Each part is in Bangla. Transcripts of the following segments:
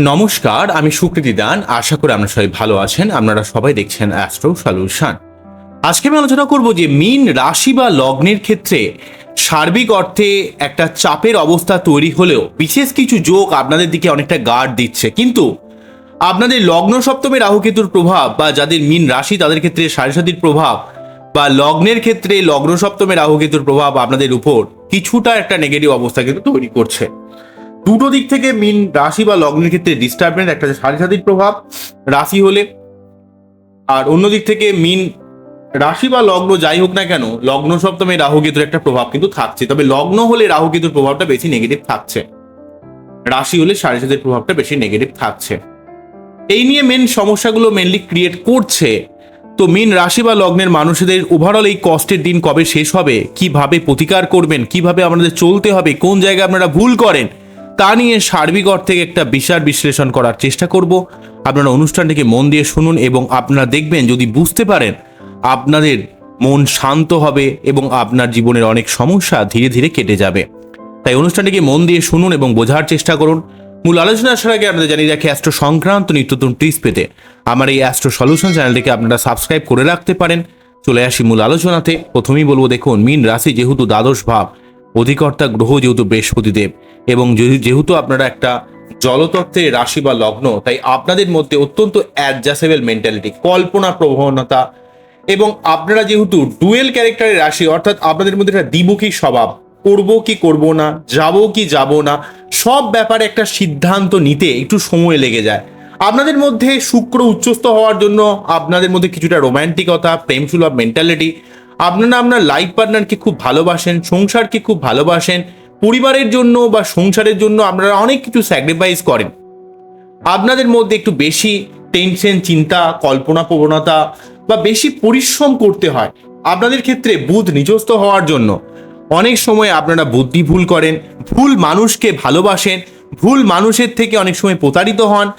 নমস্কার, আমি সুকৃতি দান। আশা করি আপনারা সবাই ভালো আছেন। আপনারা সবাই দেখছেন অ্যাস্ট্রো সলিউশন আজকে আমি আলোচনা করব যে মিন রাশি বা লগ্নের ক্ষেত্রে সার্বিক অর্থে একটা চাপের অবস্থা তৈরি হলেও বিশেষ কিছু যোগ আপনাদের দিকে অনেকটা গার্ড দিচ্ছে। কিন্তু আপনাদের লগ্ন সপ্তমে রাহুকেতুর প্রভাব বা যাদের মিন রাশি, তাদের ক্ষেত্রে সারিসাতির প্রভাব বা লগ্নের ক্ষেত্রে লগ্ন সপ্তমে রাহুকেতুর প্রভাব আপনাদের উপর কিছুটা একটা নেগেটিভ অবস্থা কিন্তু তৈরি করছে। দুটো দিক থেকে মিন রাশি বা লগ্নের ক্ষেত্রে ডিস্টারবেন্স একটা সাড়ে সাতির প্রভাব রাশি হলে। আর অন্য দিক থেকে মিন রাশি বা লগ্ন যাই হোক না কেন, লগ্ন সপ্তমে রাহু কেতুর একটা প্রভাব কিন্তু থাকছে। তবে লগ্ন হলে রাহু কেতুর প্রভাবটা বেশি নেগেটিভ থাকছে। রাশি হলে সাড়ে সাতের প্রভাবটা বেশি নেগেটিভ থাকছে। এই নিয়ে মেন সমস্যাগুলো মেনলি ক্রিয়েট করছে। তো মিন রাশি বা লগ্নের মানুষদের ওভারঅল এই কষ্টের দিন কবে শেষ হবে? কীভাবে প্রতিকার করবেন? কীভাবে আপনাদের চলতে হবে? কোন জায়গায় আপনারা ভুল করেন? তা নিয়ে সার্বিক অর্থে একটা বিচার বিশ্লেষণ করার চেষ্টা করব। আপনারা অনুষ্ঠানটিকে মন দিয়ে শুনুন এবং আপনারা দেখবেন, যদি বুঝতে পারেন আপনাদের মন শান্ত হবে এবং আপনার জীবনের অনেক সমস্যা ধীরে ধীরে কেটে যাবে। তাই অনুষ্ঠানটিকে মন দিয়ে শুনুন এবং বোঝার চেষ্টা করুন। মূল আলোচনা আসার আগে আপনাদের জানিয়ে রাখি অ্যাস্ট্রো সংক্রান্ত নিত্যতম টিপস পেতে আমার এই অ্যাস্ট্রো সলিউশন চ্যানেলটিকে আপনারা সাবস্ক্রাইব করে রাখতে পারেন। চলে আসি মূল আলোচনাতে। প্রথমেই বলব, দেখুন, মিন রাশি যেহেতু দ্বাদশ ভাব অধিকর্তা গ্রহ যেহেতু বৃহস্পতিদেব এবং যেহে- যেহেতু আপনারা একটা জলতত্ত্বের রাশি বা লগ্ন, তাই আপনাদের মধ্যে অত্যন্ত অ্যাডজাস্টেবল মেন্টালিটি কল্পনা প্রবণতা এবং আপনারা যেহেতু ডুয়েল ক্যারেক্টারের রাশি, অর্থাৎ আপনাদের মধ্যে একটা দ্বিমুখী স্বভাব, করব কি করব না, যাব কি যাব না, সব ব্যাপারে একটা সিদ্ধান্ত নিতে একটু সময় লেগে যায়। আপনাদের মধ্যে শুক্র উচ্চস্থ হওয়ার জন্য আপনাদের মধ্যে কিছুটা রোম্যান্টিকতা প্রেম সুলভ মেন্টালিটি আপনারা আপনার লাইফ পার্টনারকে খুব ভালোবাসেন, সংসারকে খুব ভালোবাসেন, পরিবারের জন্য বা সংসারের জন্য আপনারা অনেক কিছু স্যাক্রিফাইস করেন। আপনাদের মধ্যে একটু বেশি টেনশন চিন্তা কল্পনা প্রবণতা বা বেশি পরিশ্রম করতে হয়। আপনাদের ক্ষেত্রে বুধ নিজস্ত হওয়ার জন্য। অনেক সময় আপনারা বুদ্ধি ভুল করেন, ভুল মানুষকে ভালোবাসেন, ভুল মানুষের থেকে অনেক সময় প্রতারিত হন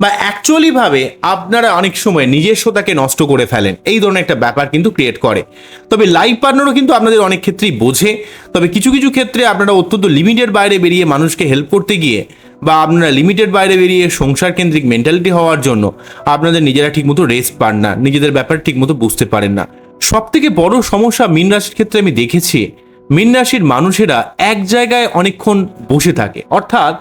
বা অ্যাকচুয়ালি ভাবে আপনারা অনেক সময় নিজস্বতাকে নষ্ট করে ফেলেন। এই ধরনের একটা ব্যাপার কিন্তু ক্রিয়েট করে। তবে লাইফ পার্টনারও কিন্তু আপনাদের অনেক ক্ষেত্রেই বোঝে। তবে কিছু কিছু ক্ষেত্রে আপনারা অত্যন্ত লিমিটেড বাইরে বেরিয়ে মানুষকে হেল্প করতে গিয়ে বা আপনারা লিমিটেড বাইরে বেরিয়ে সংসার কেন্দ্রিক মেন্টালিটি হওয়ার জন্য আপনাদের নিজেরা ঠিকমতো রেস্ট পান না, নিজেদের ব্যাপার ঠিকমতো বুঝতে পারেন না। সব থেকে বড় সমস্যা মীন রাশির ক্ষেত্রে আমি দেখেছি, মীন রাশির মানুষেরা এক জায়গায় অনেকক্ষণ বসে থাকে। অর্থাৎ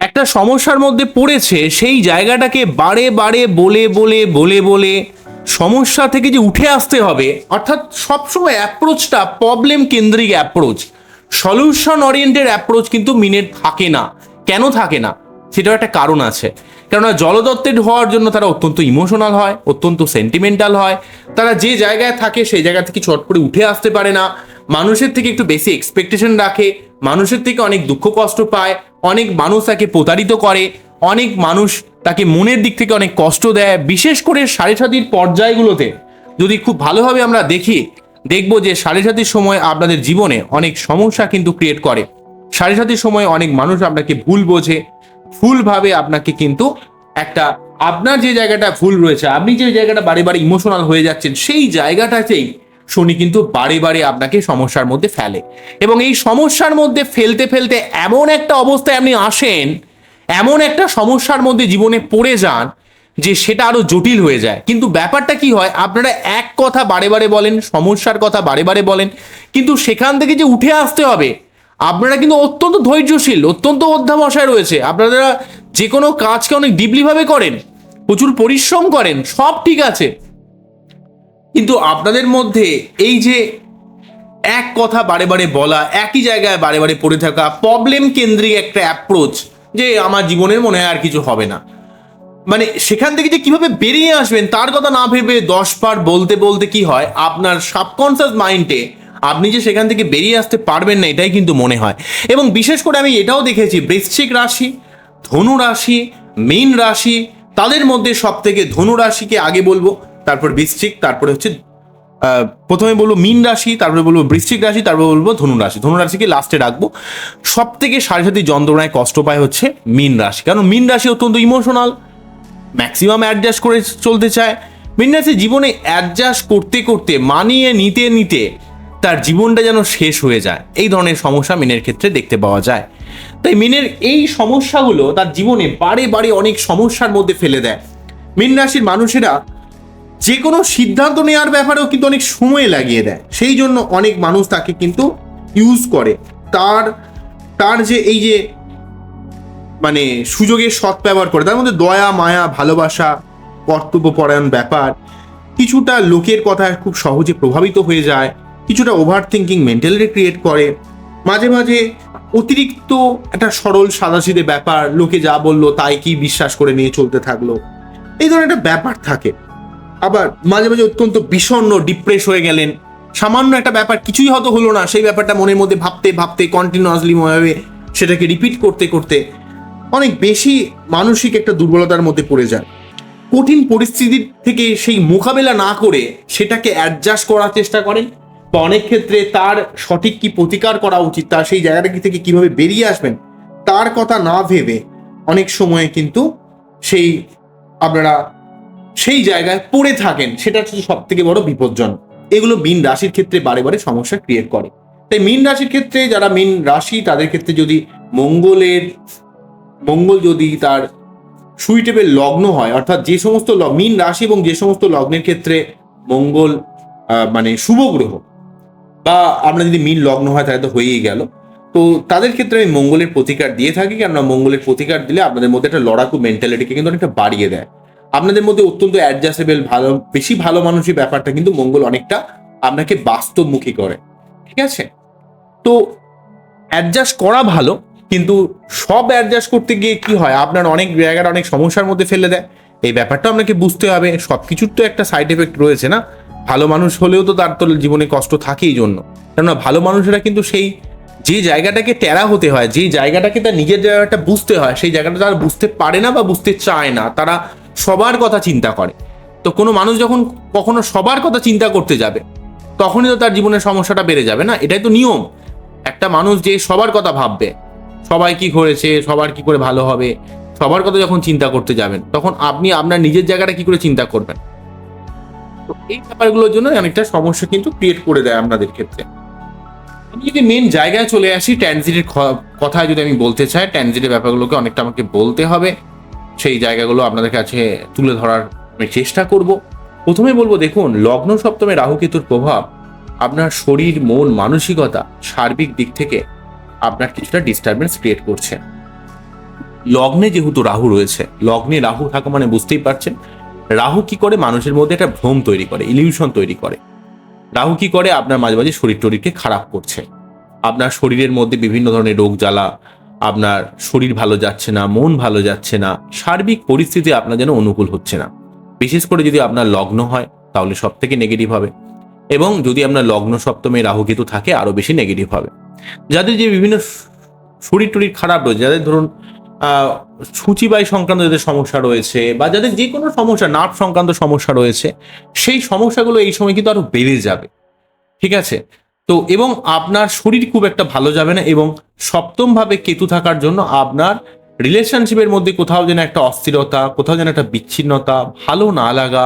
একটা সমস্যার মধ্যে পড়েছে, সেই জায়গাটাকে বারে বারে বলে বলে বলে বলে সমস্যা থেকে যে উঠে আসতে হবে, অর্থাৎ সবসময় অ্যাপ্রোচটা প্রবলেম কেন্দ্রিক অ্যাপ্রোচ। সলিউশন ওরিয়েন্টেড অ্যাপ্রোচ কিন্তু মিনের থাকে না। কেন থাকে না? সেটাও একটা কারণ আছে। কেননা জলদত্তের হওয়ার জন্য তারা অত্যন্ত ইমোশনাল হয়, অত্যন্ত সেন্টিমেন্টাল হয়। তারা যে জায়গায় থাকে, সেই জায়গা থেকে চট করে উঠে আসতে পারে না। মানুষের থেকে একটু বেশি এক্সপেকটেশন রাখে, মানুষের থেকে অনেক দুঃখ কষ্ট পায়, অনেক মানুষ তাকে প্রতারিত করে, অনেক মানুষ তাকে মনের দিক থেকে অনেক কষ্ট দেয়, বিশেষ করে সাড়ে সাতির পর্যায়গুলোতে। যদি খুব ভালোভাবে আমরা দেখি, দেখব যে সাড়ে সাতির সময় আপনাদের জীবনে অনেক সমস্যা কিন্তু ক্রিয়েট করে। সাড়ে সাতির সময় অনেক মানুষ আপনাকে ভুল বোঝে, ভুলভাবে আপনাকে কিন্তু একটা, আপনার যে জায়গাটা ভুল রয়েছে, আপনি যে জায়গাটা বারে বারে ইমোশনাল হয়ে যাচ্ছেন, সেই জায়গাটাতেই শনি কিন্তু বারে বারে আপনাকে সমস্যার মধ্যে ফেলে। এবং এই সমস্যার মধ্যে ফেলতে ফেলতে এমন একটা অবস্থায় আপনি আসেন, এমন একটা সমস্যার মধ্যে জীবনে পড়ে যান যে সেটা আরও জটিল হয়ে যায়। কিন্তু ব্যাপারটা কি হয়, আপনারা এক কথা বারে বারে বলেন, সমস্যার কথা বারে বারে বলেন, কিন্তু সেখান থেকে যে উঠে আসতে হবে, আপনারা কিন্তু অত্যন্ত ধৈর্যশীল, অত্যন্ত অধ্যাবসায় রয়েছে। আপনারা যে কোনো কাজকে অনেক ডিপলিভাবে করেন, প্রচুর পরিশ্রম করেন, সব ঠিক আছে। কিন্তু আপনাদের মধ্যে এই যে এক কথা বারে বারে বলা, একই জায়গায় বারে বারে পড়ে থাকা প্রবলেম কেন্দ্রিক একটা অ্যাপ্রোচ যে আমার জীবনের মনে হয় আর কিছু হবে না। মানে সেখান থেকে যে কীভাবে বেরিয়ে আসবেন, তার কথা না ভেবে দশ বার বলতে বলতে কি হয়? আপনার সাবকনসিয়াস মাইন্ডে আপনি যে সেখান থেকে বেরিয়ে আসতে পারবেন না, এটাই কিন্তু মনে হয়। এবং বিশেষ করে আমি এটাও দেখেছি, বৃশ্চিক রাশি, ধনু রাশি, মীন রাশি, তাদের মধ্যে সব থেকে ধনু রাশিকে আগে বলব। তারপর বৃশ্চিক, তারপরে হচ্ছে প্রথমে বলব মিন রাশি, তারপরে বলব বৃশ্চিক রাশি, তারপরে বলব ধনু রাশি। ধনু রাশিকে লাস্টে রাখব। সব থেকে সাড়ে সাথে যন্ত্রণায় কষ্ট পায় হচ্ছে মিন রাশি। কারণ মীন রাশি অত্যন্ত ইমোশনাল ম্যাক্সিমাম অ্যাডজাস্ট করে চলতে চায়। মিন রাশি জীবনে অ্যাডজাস্ট করতে করতে, মানিয়ে নিতে নিতে তার জীবনটা যেন শেষ হয়ে যায়। এই ধরনের সমস্যা মিনের ক্ষেত্রে দেখতে পাওয়া যায়। তাই মিনের এই সমস্যাগুলো তার জীবনে বারে বারে অনেক সমস্যার মধ্যে ফেলে দেয়। মিন রাশির মানুষেরা যে কোনো সিদ্ধান্ত নেওয়ার ব্যাপারেও কিন্তু অনেক সময় লাগিয়ে দেয়। সেই জন্য অনেক মানুষ তাকে কিন্তু ইউজ করে। তার তার যে এই যে মানে সুযোগের সৎ ব্যবহার করে, তার মধ্যে দয়া, মায়া, ভালোবাসা, কর্তব্যপরায়ণ ব্যাপার, কিছুটা লোকের কথায় খুব সহজে প্রভাবিত হয়ে যায়, কিছুটা ওভার থিঙ্কিং মেন্টালিটি ক্রিয়েট করে। মাঝে মাঝে অতিরিক্ত একটা সরল সাদাসিধে ব্যাপার, লোকে যা বলল তাই কি বিশ্বাস করে নিয়ে চলতে থাকল। এই ধরনের একটা ব্যাপার থাকে। আবার মাঝে মাঝে অত্যন্ত বিষণ্ণ ডিপ্রেস হয়ে গেলেন। সামান্য একটা ব্যাপার, কিছুই হয়তো হলো না। সেই ব্যাপারটা মনের মধ্যে ভাবতে ভাবতে কন্টিনিউয়াসলি ভাবে সেটাকে রিপিট করতে করতে অনেক বেশি মানসিক একটা দুর্বলতার মধ্যে পড়ে যায়। কঠিন পরিস্থিতির থেকে সেই মোকাবেলা না করে সেটাকে অ্যাডজাস্ট করার চেষ্টা করেন বা অনেক ক্ষেত্রে তার সঠিক কি প্রতিকার করা উচিত, তার সেই জায়গাটা থেকে কীভাবে বেরিয়ে আসবেন, তার কথা না ভেবে অনেক সময় কিন্তু সেই আপনারা সেই জায়গায় পড়ে থাকেন, সেটা হচ্ছে সব থেকে বড় বিপজ্জনক এগুলো মিন রাশির ক্ষেত্রে বারে বারে সমস্যা ক্রিয়েট করে। তাই মিন রাশির ক্ষেত্রে যারা মিন রাশি, তাদের ক্ষেত্রে যদি মঙ্গলের, মঙ্গল যদি তার সুইটেবল লগ্ন হয়, অর্থাৎ যে সমস্ত মিন রাশি এবং যে সমস্ত লগ্নের ক্ষেত্রে মঙ্গল মানে শুভ গ্রহ, বা আমরা যদি মিন লগ্ন হয় তাহলে তো হয়েই গেল। তো তাদের ক্ষেত্রে আমি মঙ্গলের প্রতিকার দিয়ে থাকি, কেননা মঙ্গলের প্রতিকার দিলে আপনাদের মধ্যে একটা লড়াকু মেন্টালিটিকে কিন্তু অনেকটা বাড়িয়ে দেয়। আপনাদের মধ্যে অত্যন্ত অ্যাডজাস্টেবল ভালো, বেশি ভালো মানুষই ব্যাপারটা কিন্তু মঙ্গল অনেকটা আপনাকে বাস্তবমুখী করে, ঠিক আছে? তো অ্যাডজাস্ট করা ভালো, কিন্তু সব অ্যাডজাস্ট করতে গিয়ে কি হয়? আপনার অনেক জায়গার অনেক সমস্যার মধ্যে ফেলে দেয়। এই ব্যাপারটা আপনাকে বুঝতে হবে সব কিছুর তো একটা সাইড এফেক্ট রয়েছে না? ভালো মানুষ হলেও তো তার তো জীবনে কষ্ট থাকেই জন্য। কেননা ভালো মানুষেরা কিন্তু সেই, যে জায়গাটাকে টেরা হতে হয়, যে জায়গাটাকে তার নিজের জায়গাটা বুঝতে হয়, সেই জায়গাটা তারা বুঝতে পারে না বা বুঝতে চায় না। তারা সবার কথা চিন্তা করে। তো কোনো মানুষ যখন কখনো সবার কথা চিন্তা করতে যাবে, তখনই তো তার জীবনের সমস্যাটা বেড়ে যাবে না? এটাই তো নিয়ম। একটা মানুষ যে সবার কথা ভাববে, সবাই কি করেছে, সবার কি করে ভালো হবে, সবার কথা যখন চিন্তা করতে যাবেন, তখন আপনি আপনার নিজের জায়গাটা কি করে চিন্তা করবেন? তো এই ব্যাপারগুলোর জন্য অনেকটা সমস্যা কিন্তু ক্রিয়েট করে দেয় আপনাদের ক্ষেত্রে। আমি যদি মেন জায়গায় চলে আসি ট্যানজিটের কথায় যদি আমি বলতে চাই ট্যানজিটের ব্যাপারগুলোকে অনেকটা আমাকে বলতে হবে। সেই জায়গাগুলো আপনাদের কাছে তুলে ধরার আমি চেষ্টা করব। প্রথমে বলব, দেখুন, লগ্ন সপ্তমে রাহুকেতুর প্রভাব আপনার শরীর, মন, মানসিকতা, সার্বিক দিক থেকে আপনার কিছুটা ডিস্টারবেন্স ক্রিয়েট করছে। লগ্নে যেহেতু রাহু রয়েছে, লগ্নে রাহু থাকা মানে বুঝতেই পারছেন, রাহু কি করে? মানুষের মধ্যে একটা ভ্রম তৈরি করে ইলিউশন তৈরি করে। রাহু কি করে? আপনার মাঝে মাঝে শরীর টরীরকে খারাপ করছে। আপনার শরীরের মধ্যে বিভিন্ন ধরনের রোগ জ্বালা আপনার শরীর ভালো যাচ্ছে না, মন ভালো যাচ্ছে না, সার্বিক পরিস্থিতি আপনার যেন অনুকূল হচ্ছে না। বিশেষ করে যদি আপনার লগ্ন হয়, তাহলে সব থেকে নেগেটিভ হবে। এবং যদি আপনার লগ্ন সপ্তমে রাহুকেতু থাকে, আরও বেশি নেগেটিভ হবে। যাদের যে বিভিন্ন শরীর টরীর খারাপ রয়েছে, যাদের ধরুন সূচিবাই সংক্রান্ত যাদের সমস্যা রয়েছে, বা যাদের যে কোনো সমস্যা, নার্ভ সংক্রান্ত সমস্যা রয়েছে, সেই সমস্যাগুলো এই সময় কিন্তু আরও বেড়ে যাবে। ঠিক আছে? তো এবং আপনার শরীর খুব একটা ভালো যাবে না এবং সপ্তম ভাবে কেতু থাকার জন্য আপনার রিলেশনশিপের মধ্যে কোথাও যেন একটা অস্থিরতা, কোথাও যেন একটা বিচ্ছিন্নতা, ভালো না লাগা,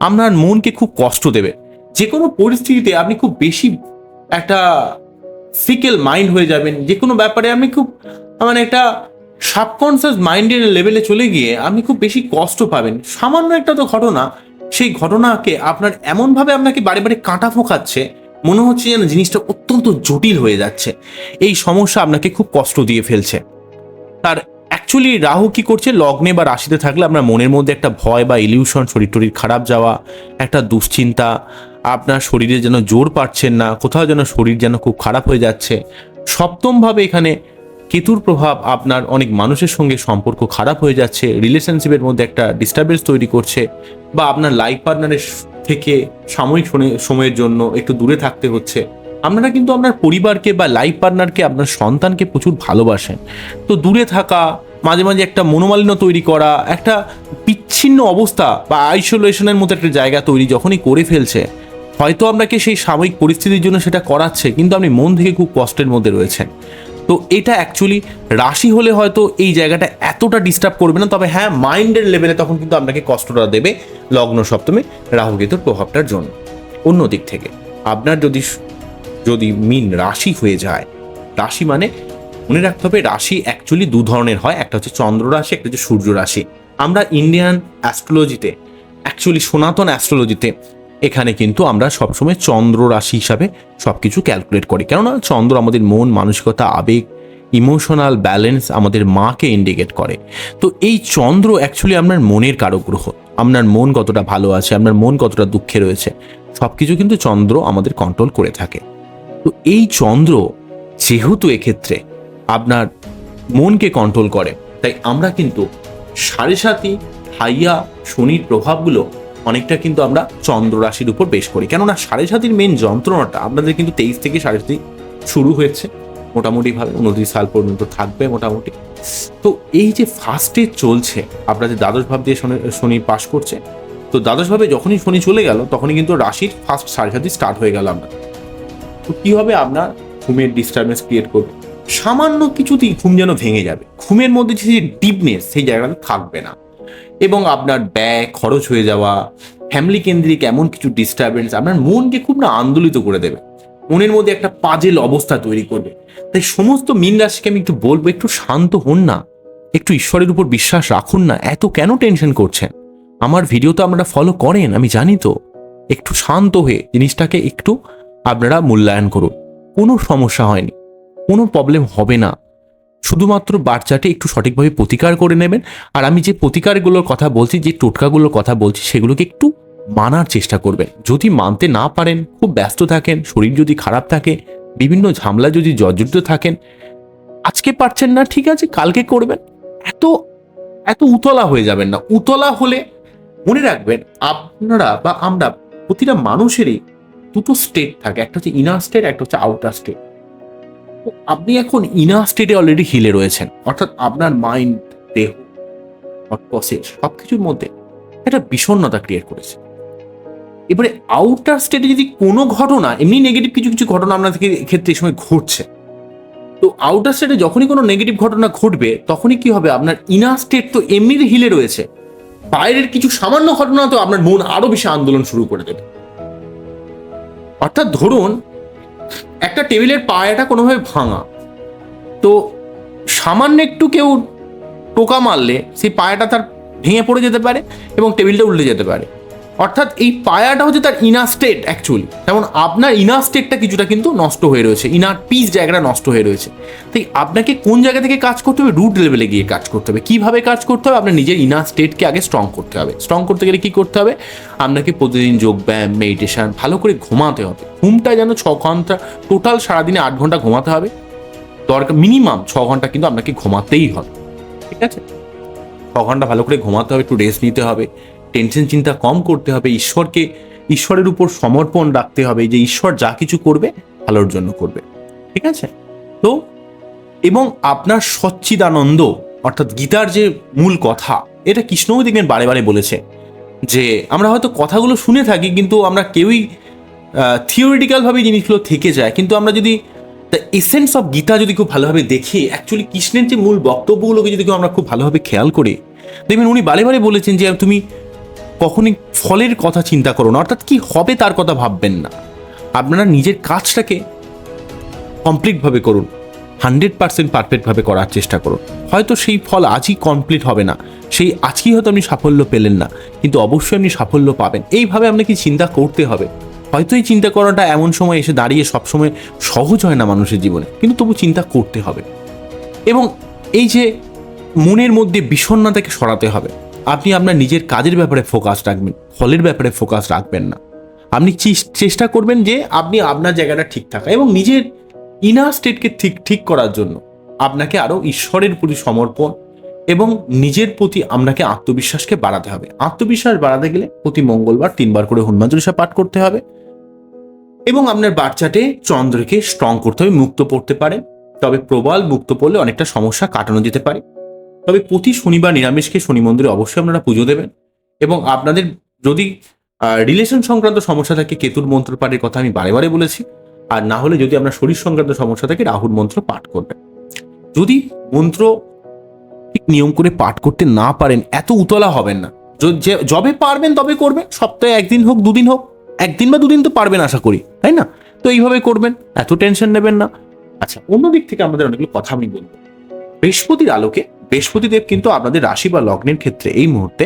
আপনার মনকে খুব কষ্ট দেবে। যে কোনো পরিস্থিতিতে আপনি খুব বেশি একটা ফিকেল মাইন্ড হয়ে যাবেন। যে কোনো ব্যাপারে আপনি খুব মানে একটা সাবকনসিয়াস মাইন্ডের লেভেলে চলে গিয়ে আপনি খুব বেশি কষ্ট পাবেন। সামান্য একটা তো ঘটনা, সেই ঘটনাকে আপনার এমনভাবে আপনাকে বারে বারে কাঁটা ফোঁকাচ্ছে মনে হচ্ছে যেন জিনিসটা অত্যন্ত জটিল হয়ে যাচ্ছে। এই সমস্যা আপনাকে খুব কষ্ট দিয়ে ফেলছে। তার অ্যাকচুয়ালি রাহু কি করছে? লগ্নে বা রাশিতে থাকলে আপনার মনের মধ্যে একটা ভয় বা ইলিউশন শরীর টরীর খারাপ যাওয়া, একটা দুশ্চিন্তা, আপনার শরীরে যেন জোর পাচ্ছেন না, কোথাও যেন শরীর যেন খুব খারাপ হয়ে যাচ্ছে। সপ্তমভাবে এখানে কেতুর প্রভাব আপনার অনেক মানুষের সঙ্গে সম্পর্ক খারাপ হয়ে যাচ্ছে রিলেশনশিপের মধ্যে একটা ডিস্টারবেন্স তৈরি করছে বা আপনার লাইফ পার্টনারের থেকে সাময়িক সময়ের জন্য একটু দূরে থাকতে হচ্ছে। আপনারা কিন্তু আপনার পরিবারকে বা লাইফ পার্টনারকে আপনার সন্তানকে প্রচুর ভালোবাসেন। তো দূরে থাকা, মাঝে মাঝে একটা মনোমালিন্য তৈরি করা, একটা বিচ্ছিন্ন অবস্থা বা আইসোলেশনের মতো একটা জায়গা তৈরি যখনই করে ফেলছে, হয়তো আপনাকে সেই সাময়িক পরিস্থিতির জন্য সেটা করাচ্ছে, কিন্তু আপনি মন থেকে খুব কষ্টের মধ্যে রয়েছেন। তো এটা অ্যাকচুয়ালি রাশি হলে হয়তো এই জায়গাটা এতটা ডিস্টার্ব করবে না, তবে হ্যাঁ মাইন্ডের লেভেলে তখন কিন্তু আপনাকে কষ্টটা দেবে লগ্ন সপ্তমে রাহুকেতুর প্রভাবটার জন্য। অন্য দিক থেকে, আপনার যদি যদি মিন রাশি হয়ে যায়, রাশি মানে মনে রাখতে হবে রাশি অ্যাকচুয়ালি দু ধরনের হয়, একটা হচ্ছে চন্দ্র রাশি, একটা হচ্ছে সূর্য রাশি। আমরা ইন্ডিয়ান অ্যাস্ট্রোলজিতে অ্যাকচুয়ালি সনাতন অ্যাস্ট্রোলজিতে এখানে কিন্তু আমরা সবসময় চন্দ্র রাশি হিসাবে সব কিছু ক্যালকুলেট করি। কেননা চন্দ্র আমাদের মন, মানসিকতা, আবেগ ইমোশনাল ব্যালেন্স আমাদের মাকে ইন্ডিকেট করে। তো এই চন্দ্র অ্যাকচুয়ালি আপনার মনের কারক গ্রহ আপনার মন কতটা ভালো আছে, আপনার মন কতটা দুঃখে রয়েছে সব কিছু কিন্তু চন্দ্র আমাদের কন্ট্রোল করে থাকে। তো এই চন্দ্র যেহেতু এক্ষেত্রে আপনার মনকে কন্ট্রোল করে, তাই আমরা কিন্তু সাড়ে সাতি হাইয়া শনির প্রভাবগুলো অনেকটা কিন্তু আমরা চন্দ্র রাশির উপর বেশ করি। কেননা সাড়ে সাতির মেন যন্ত্রণাটা আপনাদের কিন্তু তেইশ থেকে সাড়ে সাতি শুরু হয়েছে। মোটামুটিভাবে উনত্রিশ সাল পর্যন্ত থাকবে মোটামুটি। তো এই যে ফার্স্টে চলছে, আপনাদের দ্বাদশ ভাব দিয়ে শনি শনি পাশ করছে, তো দ্বাদশ ভাবে যখনই শনি চলে গেল, তখনই কিন্তু রাশির ফার্স্ট সাড়ে সাতি স্টার্ট হয়ে গেল আমরা। তো কি হবে? আপনার ঘুমের ডিস্টারবেন্স ক্রিয়েট করবে। সামান্য কিছুতেই ঘুম যেন ভেঙে যাবে। ঘুমের মধ্যে যে ডিপনেস সেই জায়গাটা থাকবে না। এবং আপনার ব্যয়, খরচ হয়ে যাওয়া ফ্যামিলি কেন্দ্রিক এমন কিছু ডিস্টারবেন্স আপনার মনকে খুব না আন্দোলিত করে দেবে। মনের মধ্যে একটা পাজেল অবস্থা তৈরি করবে। তাই সমস্ত মিন রাশিকে আমি একটু বলব, একটু শান্ত হন না। একটু ঈশ্বরের উপর বিশ্বাস রাখুন না। এত কেন টেনশন করছেন? আমার ভিডিও তো আপনারা ফলো করেন, আমি জানি তো। একটু শান্ত হয়ে জিনিসটাকে একটু আপনারা মূল্যায়ন করুন। কোনো সমস্যা হয়নি। কোনো প্রবলেম হবে না। শুধুমাত্র বাচ্চাটি একটু সঠিকভাবে প্রতিকার করে নেবেন। আর আমি যে প্রতিকারগুলোর কথা বলছি, যে টোটকাগুলোর কথা বলছি, সেগুলোকে একটু মানার চেষ্টা করবেন। যদি মানতে না পারেন, খুব ব্যস্ত থাকেন, শরীর যদি খারাপ থাকে, বিভিন্ন ঝামেলা যদি জর্জরিত থাকেন, আজকে পারছেন না, ঠিক আছে, কালকে করবেন। এত এত উতলা হয়ে যাবেন না। উতলা হলে মনে রাখবেন, আপনারা বা আমরা প্রতিটা মানুষেরই দুটো স্টেট থাকে। একটা হচ্ছে ইনার স্টেট একটা হচ্ছে আউটার স্টেট আপনি এখন ইনার স্টেটে অলরেডি হিলে রয়েছেন। অর্থাৎ আপনার মাইন্ড দেহ প্রসেস সব কিছুর মধ্যে একটা বিষণ্ণতা ক্রিয়েট করেছে। এবারে আউটার স্টেটে যদি কোনো ঘটনা, এমনি নেগেটিভ কিছু কিছু ঘটনা আপনাদের ক্ষেত্রে এই সময় ঘটছে। তো আউটার স্টেটে যখনই কোনো নেগেটিভ ঘটনা ঘটবে, তখনই কি হবে? আপনার ইনার স্টেট তো এমনিতে হিলে রয়েছে। বাইরের কিছু সামান্য ঘটনা তো আপনার মন আরও বেশি আন্দোলন শুরু করে দেবে। অর্থাৎ ধরুন একটা টেবিলের পায়াটা কোনোভাবে ভাঙা। তো সামান্য একটু কেউ টোকা মারলে সেই পায়াটা তার ভেঙে পড়ে যেতে পারে এবং টেবিলটা উল্টে যেতে পারে। অর্থাৎ এই পায়াটা হচ্ছে তার ইনার স্টেট অ্যাকচুয়ালি যেমন আপনার ইনার স্টেটটা কিছুটা কিন্তু নষ্ট হয়ে রয়েছে ইনার পিস জায়গাটা নষ্ট হয়ে রয়েছে। তাই আপনাকে কোন জায়গা থেকে কাজ করতে হবে? রুট লেভেলে গিয়ে কাজ করতে হবে। কীভাবে কাজ করতে হবে? আপনার নিজের ইনার স্টেটকে আগে স্ট্রং করতে হবে। স্ট্রং করতে গেলে কি করতে হবে? আপনাকে প্রতিদিন যোগ ব্যায়াম মেডিটেশন ভালো করে ঘুমাতে হবে। ঘুমটা যেন ছ ঘণ্টা টোটাল সারাদিনে আট ঘণ্টা ঘুমাতে হবে। দরকার মিনিমাম ছ ঘণ্টা কিন্তু আপনাকে ঘুমাতেই হবে। ঠিক আছে? ছ ঘণ্টা ভালো করে ঘুমাতে হবে, একটু রেস্ট নিতে হবে। টেনশন চিন্তা কম করতে হবে, ঈশ্বরকে, ঈশ্বরের উপর সমর্পণ রাখতে হবে, যে ঈশ্বর যা কিছু করবে, ভালোর জন্য করবে। ঠিক আছে? তো, এবং আপনার সচ্চিদানন্দ, অর্থাৎ গীতার যে মূল কথা, এটা কৃষ্ণও দেখবেন বারে বারে বলেছে, যে আমরা হয়তো কথাগুলো শুনে থাকি, কিন্তু আমরা কেউই থিওরিটিক্যালভাবে জিনিসগুলো থেকে যায়, কিন্তু আমরা যদি দ্য এসেন্স অফ গীতা যদি খুব ভালোভাবে দেখি অ্যাকচুয়ালি কৃষ্ণের যে মূল বক্তব্যগুলোকে যদি কেউ আমরা খুব ভালোভাবে খেয়াল করি, দেখবেন উনি বারে বারে বলেছেন যে, তুমি কখনই ফলের কথা চিন্তা করো না, অর্থাৎ কি হবে তার কথা ভাববেন না। আপনারা নিজের কাজটাকে কমপ্লিটভাবে করুন হান্ড্রেড পার্সেন্ট পারফেক্টভাবে করার চেষ্টা করুন। হয়তো সেই ফল আজই কমপ্লিট হবে না, সেই আজকেই হয়তো আপনি সাফল্য পেলেন না, কিন্তু অবশ্যই আপনি সাফল্য পাবেন। এইভাবে আপনাকে চিন্তা করতে হবে। হয়তো এই চিন্তা করাটা এমন সময় এসে দাঁড়িয়ে সবসময় সহজ হয় না মানুষের জীবনে, কিন্তু তবু চিন্তা করতে হবে। এবং এই যে মনের মধ্যে বিষণ্ণতাকে সরাতে হবে আপনি আপনার নিজের কাজের ব্যাপারে ফোকাস রাখবেন, ফলের ব্যাপারে ফোকাস রাখবেন না। আপনি চেষ্টা করবেন যে আপনি আপনার জায়গাটা ঠিক থাকা এবং নিজের ইনার স্টেটকে ঠিক ঠিক করার জন্য আপনাকে আরও ঈশ্বরের প্রতি সমর্পণ এবং নিজের প্রতি আপনাকে আত্মবিশ্বাসকে বাড়াতে হবে। আত্মবিশ্বাস বাড়াতে গেলে প্রতি মঙ্গলবার তিনবার করে হনুমান চল্লিশা পাঠ করতে হবে এবং আপনার বাচ্চাটে চন্দ্রকে স্ট্রং করতে হবে, মুক্ত পড়তে পারে। তবে প্রবল মুক্ত পড়লে অনেকটা সমস্যা কাটানো যেতে পারে। তবে প্রতি শনিবার নিরামিষকে শনি মন্দিরে অবশ্যই আপনারা পুজো দেবেন। এবং আপনাদের যদি রিলেশন সংক্রান্ত সমস্যা থাকে, কেতুর মন্ত্র পাঠের কথা আমি বারে বারে বলেছি। আর না হলে যদি আপনার শরীর সংক্রান্ত সমস্যা থাকে, রাহুর মন্ত্র পাঠ করবেন। যদি মন্ত্র ঠিক নিয়ম করে পাঠ করতে না পারেন, এত উতলা হবেন না। যবে পারবেন তবে করবেন, সপ্তাহে একদিন হোক, দুদিন হোক, একদিন বা দুদিন তো পারবেন আশা করি, তাই না? তো এইভাবে করবেন, এত টেনশন নেবেন না। আচ্ছা অন্য দিক থেকে আমাদের অনেকগুলো কথা আমি বলব। বৃহস্পতির আলোকে বৃহস্পতিদেব কিন্তু আপনাদের রাশি বা লগ্নের ক্ষেত্রে এই মুহূর্তে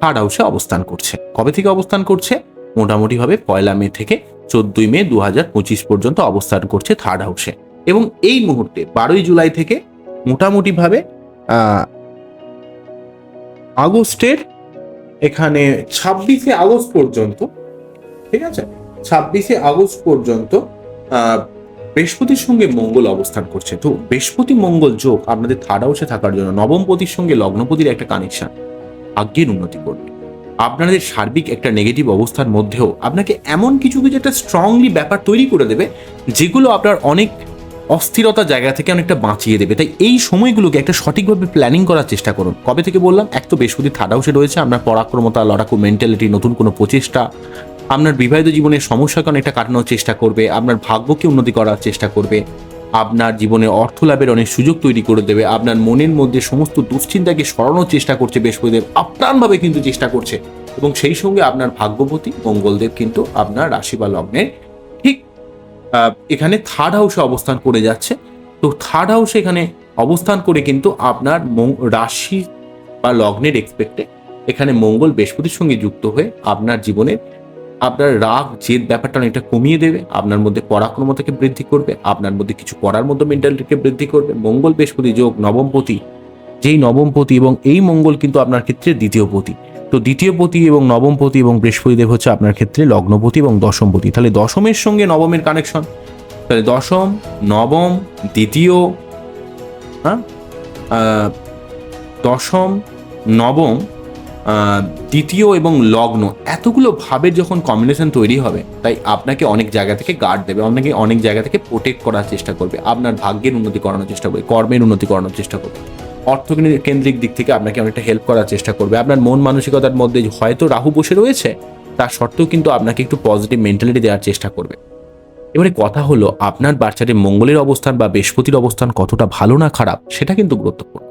থার্ড হাউসে অবস্থান করছে। কবে থেকে অবস্থান করছে? মোটামুটিভাবে পয়লা মে থেকে চোদ্দই মে দু হাজার পঁচিশ পর্যন্ত অবস্থান করছে থার্ড হাউসে। এবং এই মুহূর্তে বারোই জুলাই থেকে মোটামুটিভাবে আগস্টের এখানে ছাব্বিশে আগস্ট পর্যন্ত, ঠিক আছে? ছাব্বিশে আগস্ট পর্যন্ত বৃহস্পতির সঙ্গে মঙ্গল অবস্থান করছে। তো বৃহস্পতি মঙ্গল যোগ আপনাদের থার্ড হাউসে থাকার জন্য নবমপতির সঙ্গে লগ্নপতির একটা কানেকশন ভাগ্যের উন্নতি করবে। আপনাদের সার্বিক একটা নেগেটিভ অবস্থার মধ্যেও আপনাকে এমন কিছু কিছু একটা স্ট্রংলি ব্যাপার তৈরি করে দেবে, যেগুলো আপনার অনেক অস্থিরতা জায়গা থেকে অনেকটা বাঁচিয়ে দেবে। তাই এই সময়গুলোকে একটা সঠিকভাবে প্ল্যানিং করার চেষ্টা করুন। কবে থেকে বললাম? এক তো বৃহস্পতি থার্ড হাউসে রয়েছে, আপনার পরাক্রমতা, লড়াকু মেন্টালিটি নতুন কোনো প্রচেষ্টা আপনার বিবাহিত জীবনের সমস্যাকে অনেকটা কাটানোর চেষ্টা করবে, আপনার ভাগ্যকে উন্নতি করার চেষ্টা করবে, আপনার জীবনে অর্থ লাভের অনেক সুযোগ তৈরি করে দেবে, আপনার মনের মধ্যে সমস্ত দুশ্চিন্তাকে সরানোর চেষ্টা করছে বৃহস্পতিদেব, আপ্রাণভাবে কিন্তু চেষ্টা করছে এবং সেই সঙ্গে আপনার ভাগ্যপতি মঙ্গলদেব কিন্তু আপনার রাশি বা লগ্নের ঠিক এখানে থার্ড হাউসে অবস্থান করে যাচ্ছে। তো থার্ড হাউসে এখানে অবস্থান করে কিন্তু আপনার রাশি বা লগ্নের এক্সপেক্টে এখানে মঙ্গল বৃহস্পতির সঙ্গে যুক্ত হয়ে আপনার জীবনে আপনার রাগ, জেদ ব্যাপারটা অনেকটা কমিয়ে দেবে, আপনার মধ্যে পরাক্রমতাকে বৃদ্ধি করবে, আপনার মধ্যে কিছু করার মতো মেন্টালিটিকে বৃদ্ধি করবে। মঙ্গল বৃহস্পতি যোগ নবমপতি যেই নবমপতি এবং এই মঙ্গল কিন্তু আপনার ক্ষেত্রে দ্বিতীয় পতি। তো দ্বিতীয় পতি এবং নবমপতি এবং বৃহস্পতিদেব হচ্ছে আপনার ক্ষেত্রে লগ্নপতি এবং দশমপতি তাহলে দশমের সঙ্গে নবমের কানেকশন তাহলে দশম, নবম, দ্বিতীয় হ্যাঁ? দশম, নবম দ্বিতীয় এবং লগ্ন, এতগুলো ভাবের যখন কম্বিনেশন তৈরি হবে, তাই আপনাকে অনেক জায়গা থেকে গার্ড দেবে, আপনাকে অনেক জায়গা থেকে প্রোটেক্ট করার চেষ্টা করবে, আপনার ভাগ্যের উন্নতি করানোর চেষ্টা করবে, কর্মের উন্নতি করানোর চেষ্টা করবে। অর্থ কেন্দ্রিক দিক থেকে আপনাকে অনেকটা হেল্প করার চেষ্টা করবে, আপনার মন মানসিকতার মধ্যে হয়তো রাহু বসে রয়েছে, তার সত্ত্বেও কিন্তু আপনাকে একটু পজিটিভ মেন্টালিটি দেওয়ার চেষ্টা করবে। এবারে কথা হলো, আপনার বাচ্চাটির মঙ্গলের অবস্থান বা বৃহস্পতির অবস্থান কতটা ভালো না খারাপ, সেটা কিন্তু গুরুত্বপূর্ণ।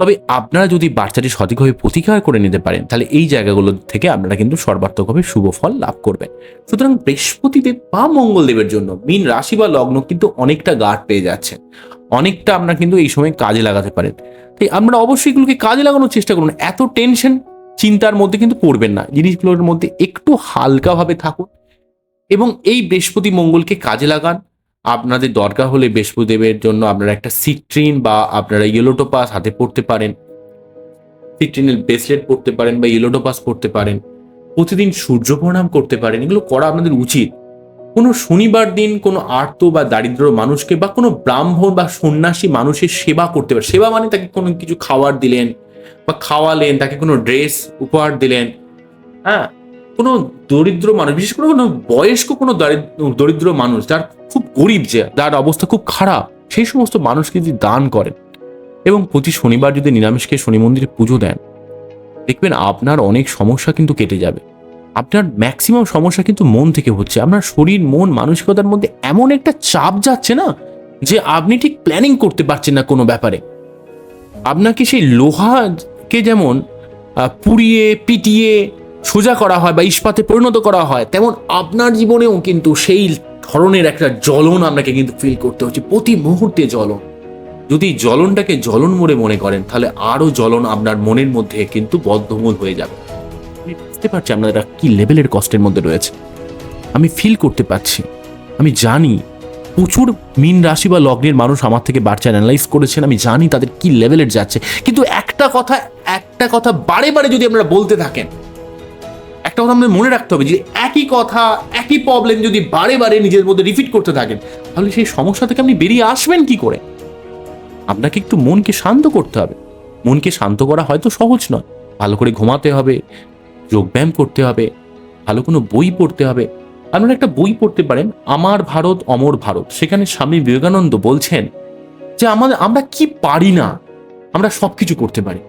তবে আপনারা যদি বাচ্চাটি সঠিকভাবে প্রতিকার করে নিতে পারেন, তাহলে এই জায়গাগুলো থেকে আপনারা কিন্তু সর্বাত্মকভাবে শুভ ফল লাভ করবেন। সুতরাং বৃহস্পতিদেব বা মঙ্গলদেবের জন্য মিন রাশি বা লগ্ন কিন্তু অনেকটা গাঢ় পেয়ে যাচ্ছে। অনেকটা আপনারা কিন্তু এই সময় কাজে লাগাতে পারেন। তাই আপনারা অবশ্যই এগুলোকে কাজে লাগানোর চেষ্টা করুন। এত টেনশন চিন্তার মধ্যে কিন্তু পড়বেন না। জিনিসগুলোর মধ্যে একটু হালকাভাবে থাকুন এবং এই বৃহস্পতি মঙ্গলকে কাজে লাগান। আপনাদের দরকার হলে বৃহস্পতিদেবের জন্য আপনারা একটা সিট্রিন বা আপনারা ইয়েলোটোপাস হাতে পড়তে পারেন। সিট্রিনের ব্রেসলেট পড়তে পারেন বা ইয়েলোটোপাস পড়তে পারেন। প্রতিদিন সূর্য প্রণাম করতে পারেন, এগুলো করা আপনাদের উচিত। কোনো শনিবার দিন কোনো আর্ত বা দারিদ্র মানুষকে বা কোনো ব্রাহ্মণ বা সন্ন্যাসী মানুষের সেবা করতে পারে সেবা মানে তাকে কোনো কিছু খাবার দিলেন বা খাওয়ালেন, তাকে কোনো ড্রেস উপহার দিলেন। হ্যাঁ কোনো দরিদ্র মানুষ, বিশেষ করে কোনো বয়স্ক কোনো দারিদ্র- মানুষ, যার খুব গরিব যে, যার অবস্থা খুব খারাপ, সেই সমস্ত মানুষকে যদি দান করেন এবং প্রতি শনিবার যদি নিরামিষকে শনি মন্দিরে পুজো দেন, দেখবেন আপনার অনেক সমস্যা কিন্তু কেটে যাবে। আপনার ম্যাক্সিমাম সমস্যা কিন্তু মন থেকে হচ্ছে। আপনার শরীর, মন, মানসিকতার মধ্যে এমন একটা চাপ যাচ্ছে না যে আপনি ঠিক প্ল্যানিং করতে পারছেন না কোনো ব্যাপারে। আপনাকে সেই লোহাকে যেমন পুড়িয়ে, পিটিয়ে সোজা করা হয় বা ইস্পাতে পরিণত করা হয়, তেমন আপনার জীবনেও কিন্তু সেই ধরনের একটা জ্বলন আপনাকে কিন্তু ফিল করতে হচ্ছে। প্রতি মুহূর্তে জ্বলন। যদি জ্বলনটাকে জ্বলন মোড়ে মনে করেন, তাহলে আরও জ্বলন আপনার মনের মধ্যে কিন্তু বদ্ধমূল হয়ে যাবে। আমি বুঝতে পারছি আপনারা কি লেভেলের কষ্টের মধ্যে রয়েছে। আমি ফিল করতে পারছি। আমি জানি প্রচুর মিন রাশি বা লগ্নের মানুষ আমার থেকে বাচ্চা অ্যানালাইজ করেছেন, আমি জানি তাদের কি লেভেলের যাচ্ছে। কিন্তু একটা কথা একটা কথা বারে বারে যদি আপনারা বলতে থাকেন একটা কথা আমাদের মনে রাখতে হবে যে একই কথা, একই প্রবলেম যদি বারে বারে নিজের মধ্যে রিপিট করতে থাকেন, তাহলে সেই সমস্যা থেকে আপনি বেরিয়ে আসবেন কি করে? আপনাকে একটু মনকে শান্ত করতে হবে। মনকে শান্ত করা হয়তো সহজ নয়। ভালো করে ঘুমাতে হবে, যোগব্যায়াম করতে হবে, ভালো কোনো বই পড়তে হবে। আপনারা একটা বই পড়তে পারেন, আমার ভারত, অমর ভারত। সেখানে স্বামী বিবেকানন্দ বলছেন যে আমাদের, আমরা কি পারি না, আমরা সব কিছু করতে পারি।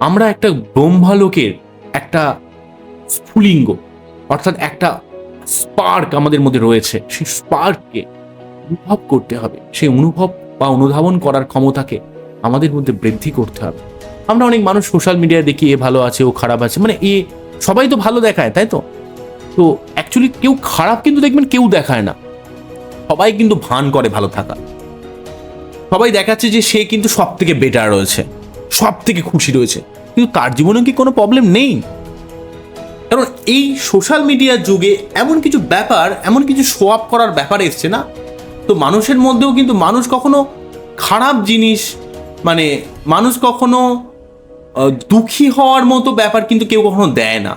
আমরা একটা ব্রহ্মালোকের একটা স্ফুলিঙ্গ, অর্থাৎ একটা স্পার্ক আমাদের মধ্যে রয়েছে। সেই স্পার্ককে অনুভব করতে হবে। সেই অনুভব বা অনুধাবন করার ক্ষমতাকে আমাদের মধ্যে বৃদ্ধি করতে হবে। আমরা অনেক মানুষ সোশ্যাল মিডিয়ায় দেখি, এ ভালো আছে, ও খারাপ আছে মানে এ সবাই তো ভালো দেখায়, তাই তো? তো অ্যাকচুয়ালি কেউ খারাপ কিন্তু দেখবেন, কেউ দেখায় না। সবাই কিন্তু ভান করে ভালো থাকা। সবাই দেখাচ্ছে যে সে কিন্তু সব থেকে বেটার রয়েছে সব থেকে খুশি রয়েছে। কিন্তু তার জীবনে কি কোনো প্রবলেম নেই? কারণ এই সোশ্যাল মিডিয়ার যুগে এমন কিছু ব্যাপার, এমন কিছু শো আপ করার ব্যাপার এসছে না? তো মানুষের মধ্যেও কিন্তু মানুষ কখনো খারাপ জিনিস মানে মানুষ কখনো দুঃখী হওয়ার মতো ব্যাপার কিন্তু কেউ কখনো দেয় না।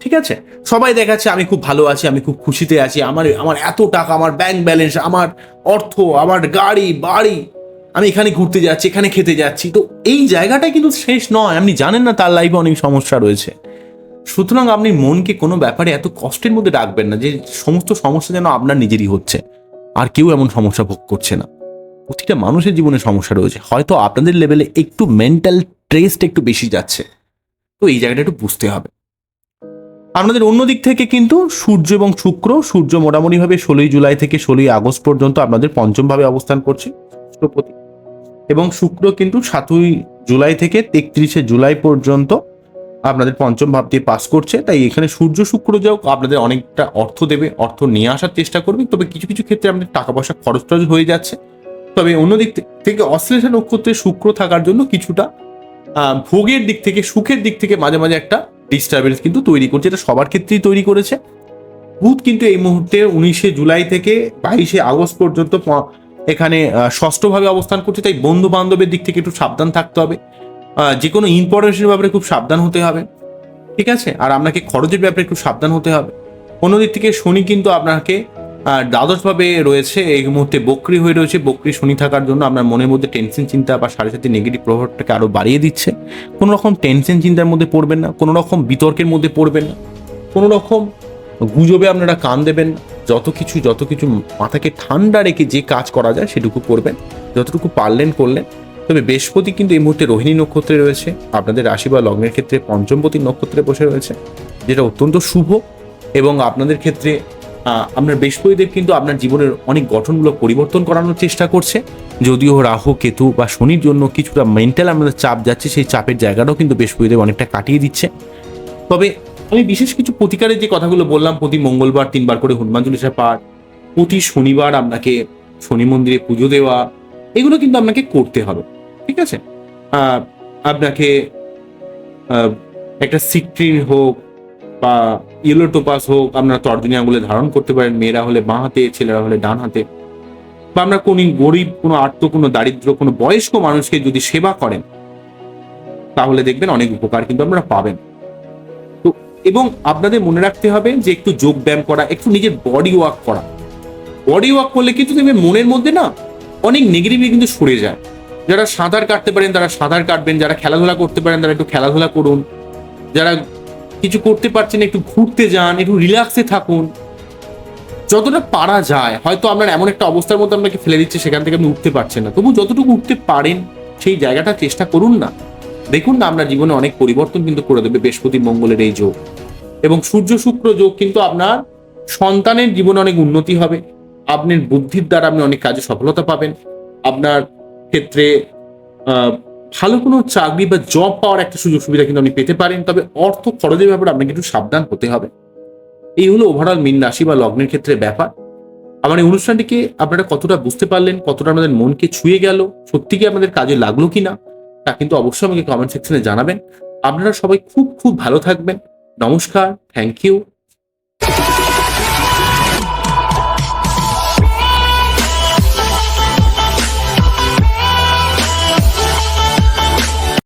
ঠিক আছে? সবাই দেখাচ্ছে, আমি খুব ভালো আছি, আমি খুব খুশিতে আছি, আমার আমার এত টাকা, আমার ব্যাংক ব্যালেন্স আমার অর্থ, আমার গাড়ি, বাড়ি, আমি এখানে ঘুরতে যাচ্ছি, এখানে খেতে যাচ্ছি। তো এই জায়গাটা কিন্তু শেষ নয়। আপনি জানেন না তার লাইফে অনেক সমস্যা রয়েছে। সুতরাং আপনি মনকে কোনো ব্যাপারে এত কষ্টের মধ্যে রাখবেন না যে সমস্ত সমস্যা যেন আপনার নিজেরই হচ্ছে। আর কেউ এমন সমস্যা ভোগ করছে না। প্রতিটা মানুষের জীবনে সমস্যা রয়েছে। হয়তো আপনাদের লেভেলে একটু মেন্টাল ট্রেসটা একটু বেশি যাচ্ছে। তো এই জায়গাটা একটু বুঝতে হবে। আপনাদের অন্য দিক থেকে কিন্তু সূর্য এবং শুক্র, সূর্য মোটামুটিভাবে ষোলোই জুলাই থেকে ষোলোই আগস্ট পর্যন্ত আপনাদের পঞ্চমভাবে অবস্থান করছে এবং শুক্র কিন্তু সাতই জুলাই থেকে তেত্রিশে জুলাই পর্যন্ত আপনাদের পঞ্চম ভাব দিয়ে পাস করছে, তাই এখানে সূর্য শুক্র যাও, আপনাদের অনেকটা অর্থ দেবে, অর্থ নিয়ে আসার চেষ্টা করবে, তবে কিছু কিছু ক্ষেত্রে আপনাদের টাকা পয়সা খরচ টরচ হয়ে যাচ্ছে। তবে অন্যদিক থেকে অশ্লেষা নক্ষত্রে শুক্র থাকার জন্য কিছুটা ভোগের দিক থেকে, সুখের দিক থেকে মাঝে মাঝে একটা ডিস্টারবেন্স কিন্তু তৈরি করছে, এটা সবার ক্ষেত্রেই তৈরি করেছে। বুধ কিন্তু এই মুহূর্তে উনিশে জুলাই থেকে বাইশে আগস্ট পর্যন্ত এখানে ষষ্ঠভাবে অবস্থান করছে, তাই বন্ধু বান্ধবের দিক থেকে একটু সাবধান থাকতে হবে। যে কোনো ইম্পর্টেন্সের ব্যাপারে খুব সাবধান হতে হবে, ঠিক আছে? আর আপনাকে খরচের ব্যাপারে একটু সাবধান হতে হবে। অন্যদিক থেকে শনি কিন্তু আপনাকে দ্বাদশভাবে রয়েছে, এই মুহূর্তে বক্রি হয়ে রয়েছে। বক্রি শনি থাকার জন্য আপনার মনের মধ্যে টেনশন চিন্তা বা সাড়ে সাথে নেগেটিভ প্রভাবটাকে আরও বাড়িয়ে দিচ্ছে। কোনো রকম টেনশন চিন্তার মধ্যে পড়বেন না, কোনো রকম বিতর্কের মধ্যে পড়বেন না। কোনো রকম গুজবে আপনারা কান দেবেন যত কিছু যত কিছু মাথাকে ঠান্ডা রেখে যে কাজ করা যায় সেটুকু করবেন। যতটুকু পারলেন, করলেন। তবে বৃহস্পতি কিন্তু এই মুহূর্তে রোহিণী নক্ষত্রে রয়েছে। আপনাদের রাশি বা লগ্নের ক্ষেত্রে পঞ্চমপতি নক্ষত্রে বসে রয়েছে, যেটা অত্যন্ত শুভ এবং আপনাদের ক্ষেত্রে আপনার বৃহস্পতিদেব কিন্তু আপনার জীবনের অনেক গঠনমূলক পরিবর্তন করানোর চেষ্টা করছে। যদিও রাহু, কেতু বা শনির জন্য কিছুটা মেন্টাল আমাদের চাপ যাচ্ছে, সেই চাপের জায়গাটাও কিন্তু বৃহস্পতিদেব অনেকটা কাটিয়ে দিচ্ছে। তবে আমি বিশেষ কিছু প্রতিকারের যে কথাগুলো বললাম, প্রতি মঙ্গলবার তিনবার করে হনুমান চল্লিশা পাঠ, প্রতি শনিবার আপনাকে শনি মন্দিরে পুজো দেওয়া, এগুলো কিন্তু আপনাকে করতে হবে। ঠিক আছে? আপনাকে একটা সিট্রিন হোক বা ইয়েলো টোপাস হোক, আপনারা তর্জনী আঙুলে ধারণ করতে পারেন। মেয়েরা হলে বাঁ হাতে, ছেলেরা হলে ডান হাতে। বা আমরা কোন গরিব, কোনো আর্ত, কোনো দারিদ্র, কোনো বয়স্ক মানুষকে যদি সেবা করেন, তাহলে দেখবেন অনেক উপকার কিন্তু আপনারা পাবেন। তো, এবং আপনাদের মনে রাখতে হবে যে একটু যোগ ব্যায়াম করা, একটু নিজের বডি ওয়ার্ক করা। বডি ওয়ার্ক করলে কিন্তু দেখবেন মনের মধ্যে না অনেক নেগেটিভই কিন্তু সরে যায়। যারা সাঁতার কাটতে পারেন, তারা সাঁতার কাটবেন, যারা খেলাধুলা করতে পারেন, তারা একটু খেলাধুলা করুন। যারা কিছু করতে পারছেন, একটু ঘুরতে যান, একটু রিল্যাক্সে থাকুন। যতটা পারা যায়, হয়তো আপনার এমন একটা অবস্থার মধ্যে আপনাকে ফেলে দিচ্ছে, সেখান থেকে আপনি উঠতে পারছেন না। তবু যতটুকু উঠতে পারেন, সেই জায়গাটা চেষ্টা করুন না। দেখুন না, আপনার জীবনে অনেক পরিবর্তন কিন্তু করে দেবে বৃহস্পতি মঙ্গলের এই যোগ। এবং সূর্য শুক্র যোগ কিন্তু আপনার সন্তানের জীবনে অনেক উন্নতি হবে। আপনার বুদ্ধির দ্বারা আপনি অনেক কাজে সফলতা পাবেন। আপনার ক্ষেত্রে ভালো কোনো চাকরি বা জব পাওয়ার একটা সুযোগ সুবিধা কিন্তু আপনি পেতে পারেন, তবে অর্থ খরচের ব্যাপারে আপনাকে একটু সাবধান হতে হবে। এই হলো ওভারঅল মিন রাশি বা লগ্নের ক্ষেত্রে ব্যাপার। আমার এই অনুষ্ঠানটিকে আপনারা কতটা বুঝতে পারলেন, কতটা আমাদের মনকে ছুঁয়ে গেল, সত্যি কি আপনাদের কাজে লাগল কি না তা কিন্তু অবশ্যই আমাকে কমেন্ট সেকশনে জানাবেন। আপনারা সবাই খুব খুব ভালো থাকবেন। নমস্কার থ্যাংক ইউ